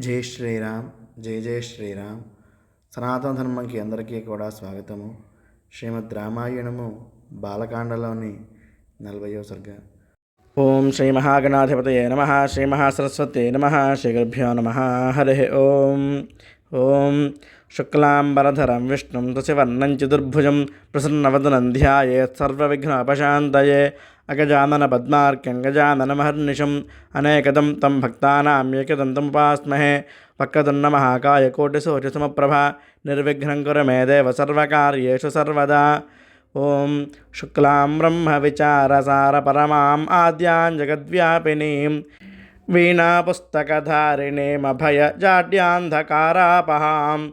జై శ్రీరామ్ జై జై శ్రీరామ్. సనాతన ధర్మంకి అందరికీ కూడా స్వాగతము. శ్రీమద్ రామాయణము బాలకాండలోని నలభయో సర్గ. ఓం శ్రీ మహాగణాధిపతయే నమ శ్రీ మహాసరస్వతే నమ శ్రీ గురుభ్యో నమ. హరి ఓం. ఓం. శుక్లాంబరధరం విష్ణుం తుసివర్ణం చతుర్భుజం ప్రసన్నవదనం ధ్యాయేత్ సర్వవిఘ్నోపశాంతయే. అగజానన పద్మార్క్యంగజాననమహర్నిషం అనేకదం తం భక్తానాం ఏకదంతం ఉపాస్మహే వక్రతున్న మహాకాయ కోటిసూర్యసమప్రభ నిర్విఘ్నం కురు మే దేవ సర్వకార్యేషు సర్వదా ఓం శుక్లాం బ్రహ్మ విచారసార పరమాం ఆద్యాం జగద్వ్యాపినీం వీణాపుస్తకధారిణీమభయ జాడ్యాంధకారాపహాం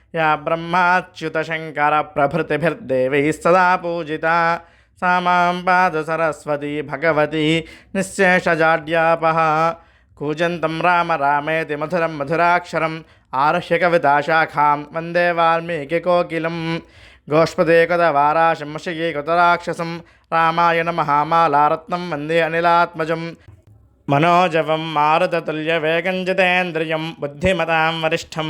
యా బ్రహ్మాచ్యుతశంకర ప్రభృతిభిర్దేవై సదా పూజిత సా పాద సరస్వతి భగవతి నిశ్శేషజాడ్యాపహ కూజంతం రామ రామేతి మధురం మధురాక్షరం ఆర్హ్య కవితాశాఖాం వందే వాల్మీకి కోకిలం గోష్పదే కద వారాశంశీ కృతరాక్షసం రామాయణ మహామాలారత్నం వందే అనిలాత్మజం మనోజవం మారుతతుల్య వేగం జితేంద్రియం బుద్ధిమతాం వరిష్టం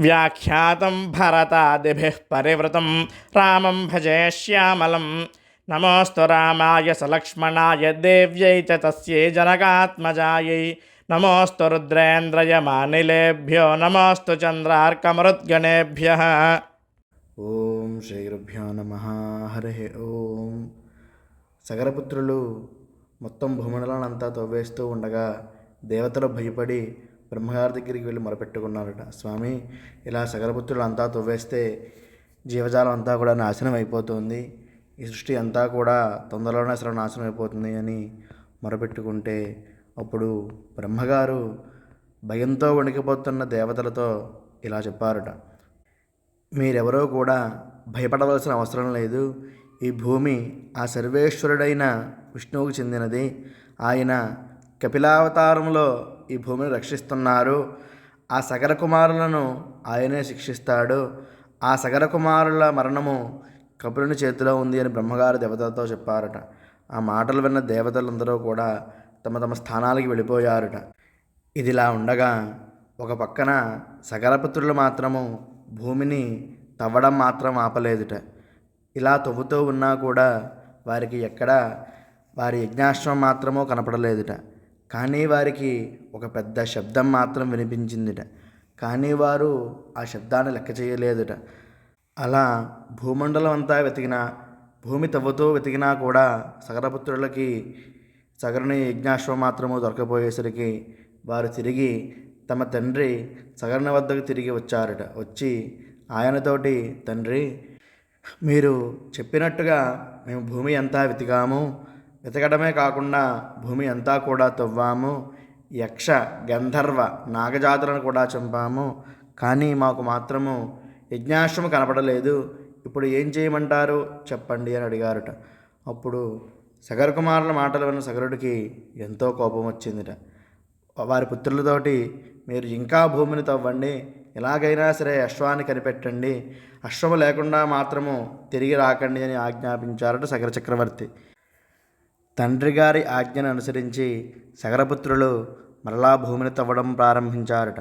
వ్యాఖ్యాతం భరతాదిభి పరివృతం। రామం భజే శ్యామలం। నమోస్తు రామాయ సలక్ష్మణాయ దేవ్యై చ తస్యై జనకాత్మజాయై। నమోస్తు రుద్రేంద్రయ మానిలేభ్యో। నమోస్తు చంద్రార్కమరుద్గణేభ్య। ఓం శ్రీ నమ। హరి ఓం। సగరపుత్రులు మొత్తం భూమండలాన్నంతా తవ్వేస్తూ ఉండగా దేవతలు భయపడి బ్రహ్మగారి దగ్గరికి వెళ్ళి మొరపెట్టుకున్నారట. స్వామి ఇలా సగరపుత్రులు అంతా తవ్వేస్తే జీవజాలం అంతా కూడా నాశనం అయిపోతుంది. ఈ సృష్టి అంతా కూడా తొందరలోనే అసలు నాశనం అయిపోతుంది అని మొరపెట్టుకుంటే అప్పుడు బ్రహ్మగారు భయంతో వణికిపోతున్న దేవతలతో ఇలా చెప్పారట. మీరెవరో కూడా భయపడవలసిన అవసరం లేదు. ఈ భూమి ఆ సర్వేశ్వరుడైన విష్ణువుకు చెందినది. ఆయన కపిలావతారంలో ఈ భూమిని రక్షిస్తున్నారు. ఆ సగర కుమారులను ఆయనే శిక్షిస్తాడు. ఆ సగర కుమారుల మరణము కపిలుని చేతిలో ఉంది అని బ్రహ్మగారు దేవతలతో చెప్పారట. ఆ మాటలు విన్న దేవతలందరూ కూడా తమ తమ స్థానాలకి వెళ్ళిపోయారట. ఇదిలా ఉండగా ఒక పక్కన సగరపుత్రులు మాత్రము భూమిని తవ్వడం మాత్రం ఆపలేదుట. ఇలా తవ్వుతూ ఉన్నా కూడా వారికి ఎక్కడా వారి యజ్ఞాశ్వం మాత్రమో కనపడలేదుట. కానీ వారికి ఒక పెద్ద శబ్దం మాత్రం వినిపించిందిట. కానీ వారు ఆ శబ్దాన్ని లెక్క చేయలేదుట. అలా భూమండలం అంతా వెతికినా భూమి తవ్వుతూ వెతికినా కూడా సగరపుత్రులకి సగరుని యజ్ఞాశ్వం మాత్రము దొరకపోయేసరికి వారు తిరిగి తమ తండ్రి సగరుని వద్దకు తిరిగి వచ్చారట. వచ్చి ఆయనతోటి తండ్రి మీరు చెప్పినట్టుగా మేము భూమి అంతా వెతికాము. వెతకడమే కాకుండా భూమి అంతా కూడా తవ్వాము. యక్ష గంధర్వ నాగజాతులను కూడా చంపాము. కానీ మాకు మాత్రము యజ్ఞాశ్రమం కనపడలేదు. ఇప్పుడు ఏం చేయమంటారు? చెప్పండి అని అడిగారట. అప్పుడు సగర కుమారుల మాటలు విన్న సగరుడికి ఎంతో కోపం వచ్చిందిట. వారి పుత్రులతోటి మీరు ఇంకా భూమిని తవ్వండి. ఎలాగైనా సరే అశ్వాన్ని కనిపెట్టండి. అశ్వము లేకుండా మాత్రము తిరిగి రాకండి అని ఆజ్ఞాపించారట సగర చక్రవర్తి. తండ్రి గారి ఆజ్ఞను అనుసరించి సగరపుత్రులు మరలా భూమిని తవ్వడం ప్రారంభించారట.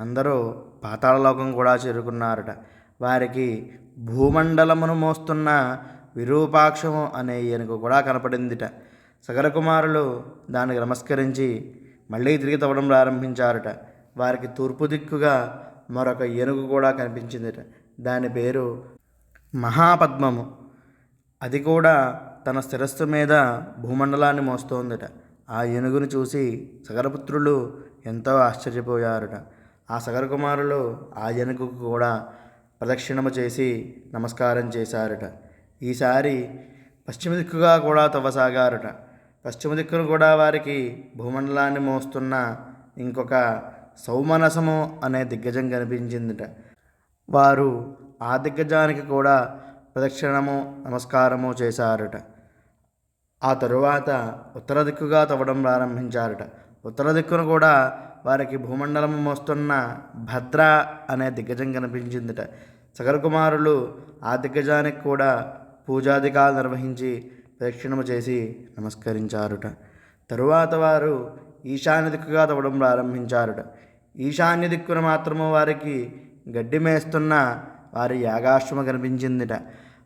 అందరూ పాతాళలోకం కూడా చేరుకున్నారట. వారికి భూమండలమును మోస్తున్న విరూపాక్షము అనే ఏనుగు కూడా కనపడిందిట. సగరకుమారులు దానికి నమస్కరించి మళ్ళీ తిరిగి తవ్వడం ప్రారంభించారట. వారికి తూర్పు దిక్కుగా మరొక ఏనుగు కూడా కనిపించిందిట. దాని పేరు మహాపద్మము. అది కూడా తన శిరస్సు మీద భూమండలాన్ని మోస్తోందట. ఆ ఏనుగును చూసి సగరపుత్రులు ఎంతో ఆశ్చర్యపోయారట. ఆ సగర కుమారులు ఆ ఏనుగుకు కూడా ప్రదక్షిణము చేసి నమస్కారం చేశారట. ఈసారి పశ్చిమ దిక్కుగా కూడా తవ్వసాగారట. పశ్చిమ దిక్కును కూడా వారికి భూమండలాన్ని మోస్తున్న ఇంకొక సౌమనసము అనే దిగ్గజం కనిపించిందిట. వారు ఆ దిగ్గజానికి కూడా ప్రదక్షిణము నమస్కారము చేశారట. ఆ తరువాత ఉత్తర దిక్కుగా తవ్వడం ప్రారంభించారట. ఉత్తర దిక్కును కూడా వారికి భూమండలం మోస్తున్న భద్ర అనే దిగ్గజం కనిపించిందిట. సగరకుమారులు ఆ దిగ్గజానికి కూడా పూజాధికాలు నిర్వహించి ప్రదక్షిణము చేసి నమస్కరించారుట. తరువాత వారు ఈశాన్య దిక్కుగా తవ్వడం ప్రారంభించారుట. ఈశాన్య దిక్కున మాత్రము వారికి గడ్డి మేస్తున్న వారి యాగాశ్వము కనిపించిందిట.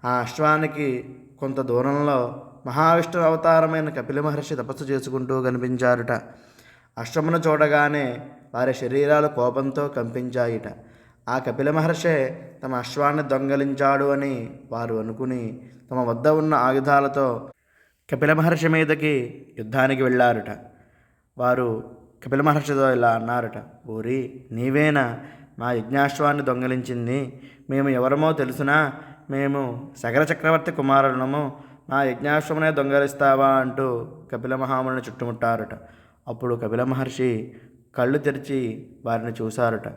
ఆ అశ్వానికి కొంత దూరంలో మహావిష్ణు అవతారమైన కపిల మహర్షి తపస్సు చేసుకుంటూ కనిపించారుట. అశ్వమును చూడగానే వారి శరీరాలు కోపంతో కంపించాయిట. ఆ కపిల మహర్షే తమ అశ్వాన్ని దొంగలించాడు అని వారు అనుకుని తమ వద్ద ఉన్న ఆయుధాలతో కపిల మహర్షి మీదకి యుద్ధానికి వెళ్ళారుట. వారు కపిల మహర్షితో ఇలా అన్నారట ఊరి నీవేనా? మా యజ్ఞాశ్వాన్ని దొంగలించింది. మేము ఎవరమో తెలుసునా? మేము సగర చక్రవర్తి కుమారులము. నా యజ్ఞాశ్వమునే దొంగలిస్తావా అంటూ కపిల మహాముని చుట్టుముట్టారట. అప్పుడు కపిల మహర్షి కళ్ళు తెరిచి వారిని చూశారట.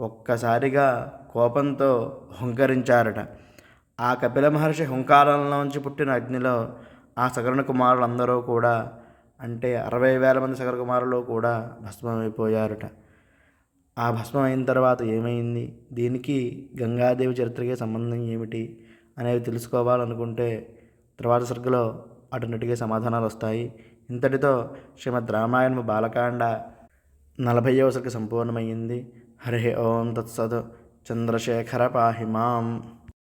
ఒక్కసారిగా కోపంతో హుంకరించారట. ఆ కపిల మహర్షి హుంకారంలోంచి పుట్టిన అగ్నిలో ఆ సగరణ కుమారులందరూ కూడా అంటే అరవై వేల మంది సగర కుమారులు కూడా భస్మమైపోయారట. ఆ భస్మం అయిన తర్వాత ఏమైంది? దీనికి గంగాదేవి చరిత్రకే సంబంధం ఏమిటి? అనేవి తెలుసుకోవాలనుకుంటే తర్వాత సర్గలో అటునటిగా సమాధానాలు వస్తాయి ఇంతటితో శ్రీమద్ రామాయణము బాలకాండ నలభైవ సర్గ సంపూర్ణమైంది హరి ఓం తత్సత్ చంద్రశేఖర పాహి మాం.